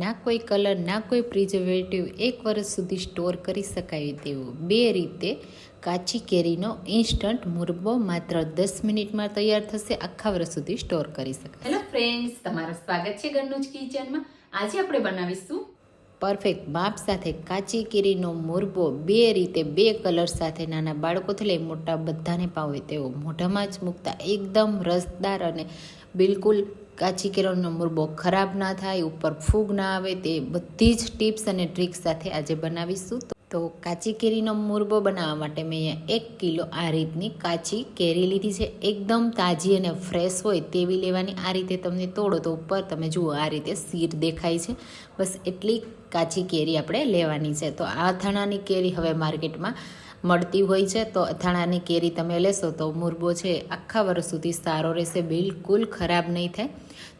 ના કોઈ કલર ના કોઈ પ્રિઝર્વેટિવ એક વર્ષ સુધી સ્ટોર કરી શકાય તેવું. બે રીતે કાચી કેરીનો ઇન્સ્ટન્ટ મુરબો માત્ર દસ મિનિટમાં તૈયાર થશે આખા વર્ષ સુધી સ્ટોર કરી શકાય. હેલો ફ્રેન્ડ્સ તમારું સ્વાગત છે ઘરનું જ કિચનમાં. આજે આપણે બનાવીશું પરફેક્ટ માપ સાથે કાચી કેરીનો મુરબો બે રીતે બે કલર સાથે નાના બાળકોથી લઈ મોટા બધાને પાવે તેવો. મોઢામાં જ મૂકતા એકદમ રસદાર અને બિલકુલ કાચી કેરીનો મુરબો ખરાબ ના થાય, ઉપર ફૂગ ના આવે, તે બધી જ ટિપ્સ અને ટ્રિક્સ સાથે આજે બનાવીશું. તો કાચી કેરીનો મુરબો બનાવવા માટે મેં એક કિલો આ રીતની કાચી કેરી લીધી છે. એકદમ તાજી અને ફ્રેશ હોય તેવી લેવાની આ રીતે તમને તોડો તો ઉપર તમે જુઓ આ રીતે સીર દેખાય છે. બસ એટલી કાચી કેરી આપણે લેવાની છે. તો આ અથાણાની કેરી હવે માર્કેટમાં મળતી હોય છે, તો અથાણાની કેરી તમે લેશો તો મુરબો છે આખા વર્ષ સુધી સારો રહેશે, બિલકુલ ખરાબ નહીં થાય.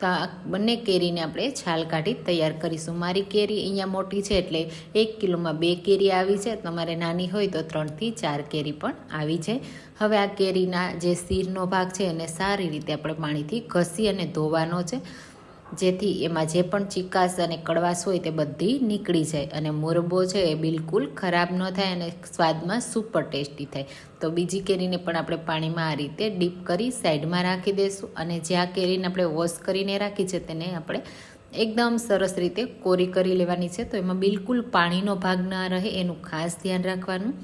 તો આ બંને કેરીને આપણે છાલ કાઢી તૈયાર કરીશું. મારી કેરી અહીંયા મોટી છે એટલે એક કિલોમાં બે કેરી આવી છે. તમારે નાની હોય તો ત્રણથી ચાર કેરી પણ આવી છે. હવે આ કેરીના જે સીરનો ભાગ છે એને સારી રીતે આપણે પાણીથી ઘસી અને ધોવાનો છે. જેથી એમાં જે પણ ચિકાસ અને કડવાશ હોય તે બધી નીકળી જાય અને મોરબો છે એ બિલકુલ ખરાબ ન થાય અને સ્વાદમાં સુપર ટેસ્ટી થાય. તો બીજી કેરીને પણ આપણે પાણીમાં આ રીતે ડીપ કરી સાઈડમાં રાખી દઈશું અને જે આ કેરીને આપણે વોશ કરીને રાખી છે તેને આપણે એકદમ સરસ રીતે કોરી કરી લેવાની છે. તો એમાં બિલકુલ પાણીનો ભાગ ના રહે, એનું ખાસ ધ્યાન રાખવાનું.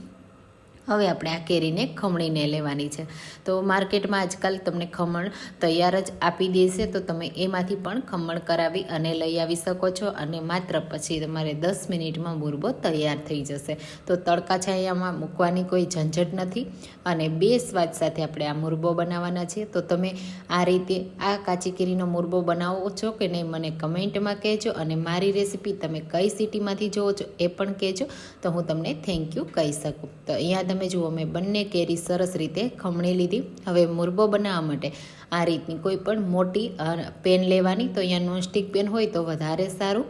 હવે આપણે આ કેરીને ખમણીને લેવાની છે. તો માર્કેટમાં આજકાલ તમને ખમણ તૈયાર જ આપી દેશે તો તમે એમાંથી પણ ખમણ કરાવી અને લઈ આવી શકો છો અને માત્ર પછી તમારે દસ મિનિટમાં મુરબો તૈયાર થઈ જશે. તો તડકા છાયામાં મૂકવાની કોઈ ઝંઝટ નથી અને બે સ્વાદ સાથે આપણે આ મુરબો બનાવવાના છીએ તો તમે આ રીતે આ કાચી કેરીનો મુરબો બનાવો છો કે નહીં મને કમેન્ટમાં કહેજો અને મારી રેસીપી તમે કઈ સિટીમાંથી જોવો છો એ પણ કહેજો. તો હું તમને થેન્ક યુ કહી શકું. તો અહીંયા તમે જુઓ, મેં બંને કેરી સરસ રીતે ખમણી લીધી. હવે મુરબો બનાવવા માટે આ રીતની કોઈ પણ મોટી પેન લેવાની. તો અહીંયા નોનસ્ટિક પેન હોય તો વધારે સારું.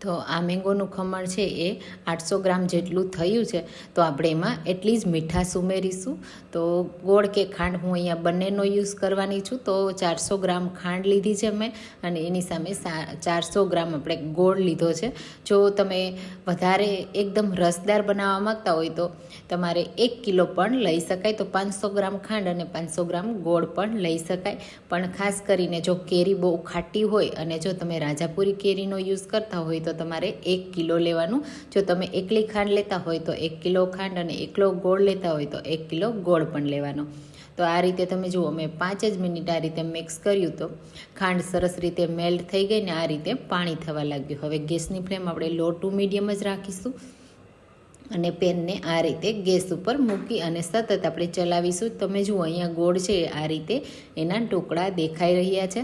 તો આ મેંગોનું ખમણ છે એ આઠસો ગ્રામ જેટલું થયું છે. તો આપણે એમાં એટલી જ મીઠાશ ઉમેરીશું. તો ગોળ કે ખાંડ હું અહીંયા બંનેનો યુઝ કરવાની છું. તો ચારસો ગ્રામ ખાંડ લીધી છે મેં અને એની સામે ચારસો ગ્રામ આપણે ગોળ લીધો છે. જો તમે વધારે એકદમ રસદાર બનાવવા માગતા હોય તો તમારે એક કિલો પણ લઈ શકાય. તો પાંચસો ગ્રામ ખાંડ અને પાંચસો ગ્રામ ગોળ પણ લઈ શકાય. પણ ખાસ કરીને જો કેરી બહુ ખાટી હોય અને જો તમે રાજાપુરી કેરીનો યુઝ કરતા હોય તો તમારે એક કિલો લેવાનું. જો તમે એકલી ખાંડ લેતા હોય તો એક કિલો ખાંડ અને એકલો ગોળ લેતા હોય તો એક કિલો ગોળ પણ લેવાનો. તો આ રીતે તમે જુઓ મેં પાંચ જ મિનિટ આ રીતે મિક્સ કર્યું તો ખાંડ સરસ રીતે મેલ્ટ થઈ ગઈ ને આ રીતે પાણી થવા લાગ્યું. હવે ગેસની ફ્લેમ આપણે લો ટુ મીડિયમ જ રાખીશું અને પેનને આ રીતે ગેસ ઉપર મૂકી અને સતત આપણે ચલાવીશું. તમે જુઓ, અહીંયા ગોળ છે, આ રીતે એના ટુકડા દેખાઈ રહ્યા છે.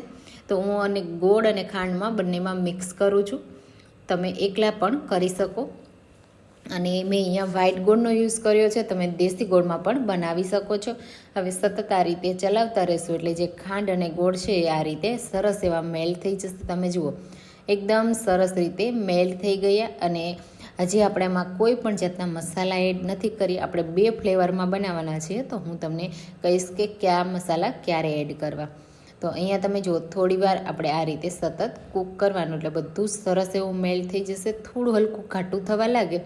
તો હું અને ગોળ અને ખાંડમાં બંનેમાં મિક્સ કરું છું. તમે એકલા પણ કરી શકો. અને મેં અહીંયા વ્હાઇટ ગોળનો યુઝ કર્યો છે, તમે દેશી ગોળમાં પણ બનાવી શકો છો. હવે સતત આ રીતે ચલાવતા રહેશો એટલે જે ખાંડ અને ગોળ છે એ આ રીતે સરસ એવા મેલ થઈ જશે. તમે જુઓ, એકદમ સરસ રીતે મેલ થઈ ગયા અને હજી આપણે એમાં કોઈ પણ જાતના મસાલા એડ નથી કરી. આપણે બે ફ્લેવરમાં બનાવવાના છીએ, તો હું તમને કહીશ કે કયા મસાલા ક્યારે એડ કરવા. તો અહીંયા તમે જો, થોડી વાર આપણે આ રીતે સતત કૂક કરવાનું એટલે બધું સરસ એવું મેલ થઈ જશે, થોડું હલકું ઘાટું થવા લાગે.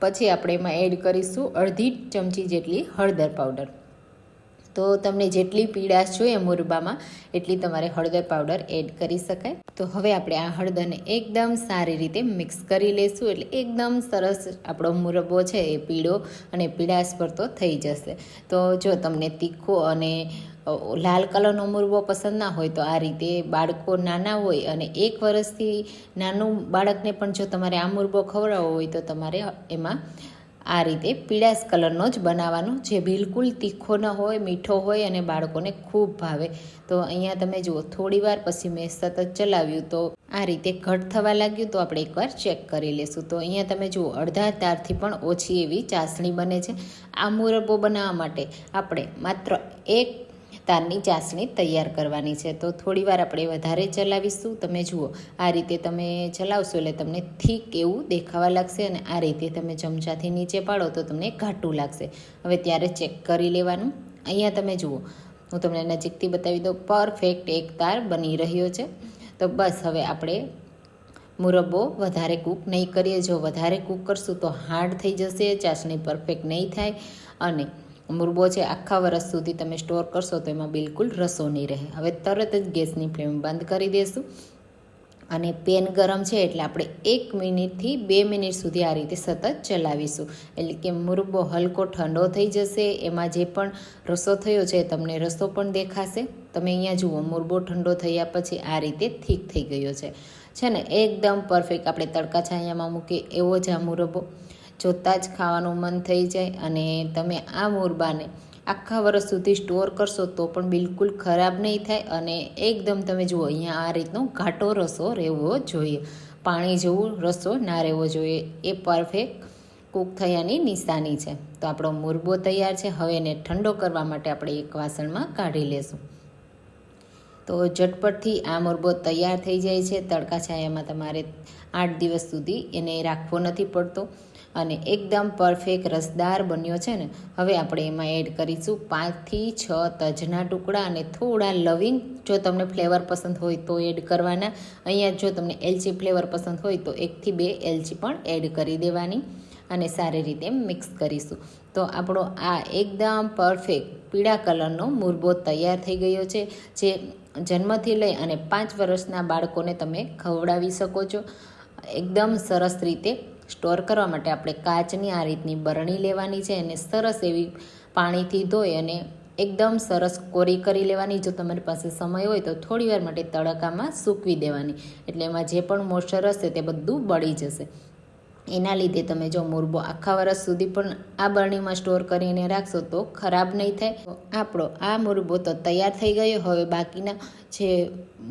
પછી આપણે એમાં એડ કરીશું અડધી ચમચી જેટલી હળદર પાવડર તો તમને જેટલી પીડાશ જોઈએ મુરબામાં, એટલી તમારે હળદર પાવડર એડ કરી શકાય. તો હવે આપણે આ હળદરને એકદમ સારી રીતે મિક્સ કરી લઈશું એટલે એકદમ સરસ આપણો મુરબ્બો છે એ પીળો અને પીળાશ પડતો થઈ જશે. તો જો તમને તીખો અને લાલ કલરનો મુરબો પસંદ ના હોય તો આ રીતે બાળકો નાના હોય અને એક વર્ષથી નાનું બાળકને પણ જો તમારે આ મુરબો ખવડાવવો હોય તો તમારે એમાં આ રીતે પીળાશ કલરનો જ બનાવવાનો, જે બિલકુલ તીખો ન હોય, મીઠો હોય અને બાળકોને ખૂબ ભાવે. તો અહીંયા તમે જુઓ, થોડી વાર પછી મેં સતત ચલાવ્યું તો આ રીતે ઘટ થવા લાગ્યું તો આપણે એકવાર ચેક કરી લેશું. તો અહીંયા તમે જુઓ, અડધા તારથી પણ ઓછી એવી ચાસણી બને છે. આ મુરબ્બો બનાવવા માટે આપણે માત્ર એક તારની ચાસણી તૈયાર કરવાની છે. તો થોડીવાર આપણે વધારે ચલાવીશું. તમે જુઓ, આ રીતે તમે ચલાવશો એટલે તમને થીક એવું દેખાવા લાગશે અને આ રીતે તમે ચમચાથી નીચે પાડો તો તમને ઘાટું લાગશે. હવે ત્યારે ચેક કરી લેવાનું. અહીંયા તમે જુઓ, હું તમને નજીકથી બતાવી દઉં, પરફેક્ટ એક તાર બની રહ્યો છે. તો બસ હવે આપણે મુરબ્બો વધારે કૂક નહીં કરીએ. જો વધારે કૂક કરશું તો હાર્ડ થઈ જશે, ચાસણી પરફેક્ટ નહીં થાય અને મુરબ્બો છે આખા વરસ સુધી તમે સ્ટોર કરશો તો એમાં બિલકુલ રસો નહીં રહે. હવે તરત જ ગેસની ફ્લેમ બંધ કરી દઈશું અને પેન ગરમ છે એટલે આપણે એક મિનિટથી બે મિનિટ સુધી આ રીતે સતત ચલાવીશું. એટલે કે મુરબ્બો હલકો ઠંડો થઈ જશે, એમાં જે પણ રસો થયો છે તમને રસો પણ દેખાશે. તમે અહીંયા જુઓ મુરબ્બો ઠંડો થયા પછી આ રીતે થીક થઈ ગયો છે. છે ને, એકદમ પરફેક્ટ આપણે તડકા છાયામાં મૂકીએ એવો જ આ મુરબ્બો જોતાં જ ખાવાનું મન થઈ જાય અને તમે આ મોરબાને આખા વર્ષ સુધી સ્ટોર કરશો તો પણ બિલકુલ ખરાબ નહીં થાય અને એકદમ તમે જુઓ, અહીંયા આ રીતનો ઘાટો રસો રહેવો જોઈએ. પાણી જેવું રસો ના રહેવો જોઈએ. એ પરફેક્ટ કૂક થયાની નિશાની છે. તો આપણો મુરબો તૈયાર છે. હવે એને ઠંડો કરવા માટે આપણે એક વાસણમાં કાઢી લેશું. તો ઝટપટથી આ મુરબો તૈયાર થઈ જાય છે. તડકા છાયામાં તમારે આઠ દિવસ સુધી એને રાખવો નથી પડતો. અને એકદમ પરફેક્ટ રસદાર બન્યો છે ને. હવે આપણે એમાં એડ કરીશું પાંચથી છ તજના ટુકડા અને થોડા લવિંગ. જો તમને ફ્લેવર પસંદ હોય તો એડ કરવાના. અહીંયા જો તમને એલચી ફ્લેવર પસંદ હોય તો એકથી બે એલચી પણ એડ કરી દેવાની અને સારી રીતે મિક્સ કરીશું. તો આપણો આ એકદમ પરફેક્ટ પીળા કલરનો મુરબો તૈયાર થઈ ગયો છે, જે જન્મથી લઈ અને પાંચ વર્ષના બાળકોને તમે ખવડાવી શકો છો. એકદમ સરસ રીતે સ્ટોર કરવા માટે આપણે કાચની આ રીતની બરણી લેવાની છે અને સરસ એવી પાણીથી ધોઈ અને એકદમ સરસ કોરી કરી લેવાની. જો તમારી પાસે સમય હોય તો થોડીવાર માટે તડકામાં સૂકવી દેવાની. એટલે એમાં જે પણ મોઇસ્ચર હશે તે બધું બળી જશે. એના લીધે તમે જો મુરબો આખા વર્ષ સુધી પણ આ બરણીમાં સ્ટોર કરીને રાખશો તો ખરાબ નહીં થાય. આપણો આ મુરબો તો તૈયાર થઈ ગયો. હવે બાકીના જે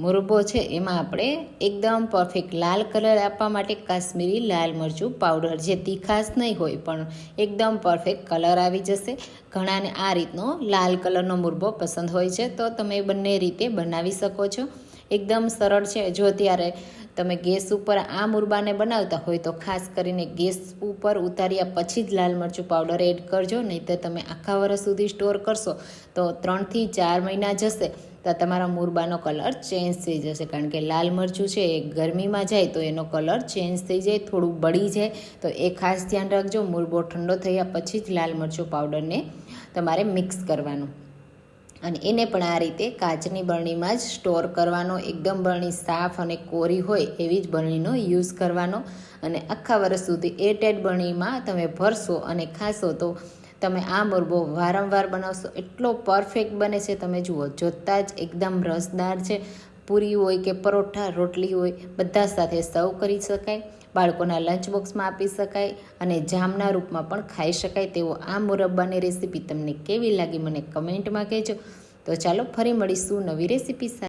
મુરબો છે એમાં આપણે એકદમ પરફેક્ટ લાલ કલર આપવા માટે કાશ્મીરી લાલ મરચું પાવડર જે તીખાશ નહીં હોય પણ એકદમ પરફેક્ટ કલર આવી જશે. ઘણાને આ રીતનો લાલ કલરનો મુરબો પસંદ હોય છે. તો તમે બંને રીતે બનાવી શકો છો. એકદમ સરળ છે. જો ત્યારે તમે ગેસ ઉપર આ મુરબાને બનાવતા હોય તો ખાસ કરીને ગેસ ઉપર ઉતાર્યા પછી જ લાલ મરચું પાવડર એડ કરજો નહીં તો તમે આખા વર્ષ સુધી સ્ટોર કરશો તો ત્રણથી ચાર મહિના જશે. તો તમારા મુરબાનો કલર ચેન્જ થઈ જશે. કારણ કે લાલ મરચું છે એ ગરમીમાં જાય તો એનો કલર ચેન્જ થઈ જાય, થોડું બળી જાય. તો એ ખાસ ધ્યાન રાખજો. મુરબો ઠંડો થયા પછી જ લાલ મરચું પાવડરને તમારે મિક્સ કરવાનું. અને એને પણ આ રીતે કાચની બરણીમાં જ સ્ટોર કરવાનો, એકદમ બરણી સાફ અને કોરી હોય એવી જ બરણીનો યુઝ કરવાનો. અને આખા વર્ષ સુધી એરટાઈટ બરણીમાં તમે ભરશો અને ખાશો તો તમે આ મુરબો વારંવાર બનાવશો. એટલો પરફેક્ટ બને છે. તમે જુઓ, જોતાં જ એકદમ રસદાર છે. પૂરી હોય કે પરોઠા, રોટલી હોય, બધા સાથે સર્વ કરી શકાય. બાળકોના લંચ બોક્સમાં આપી શકાય અને જામના રૂપમાં પણ ખાઈ શકાય તેવો આ મુરબ્બાની રેસીપી તમને કેવી લાગી મને કમેન્ટમાં કહેજો. તો ચાલો ફરી મળીશું નવી રેસીપી સાથે.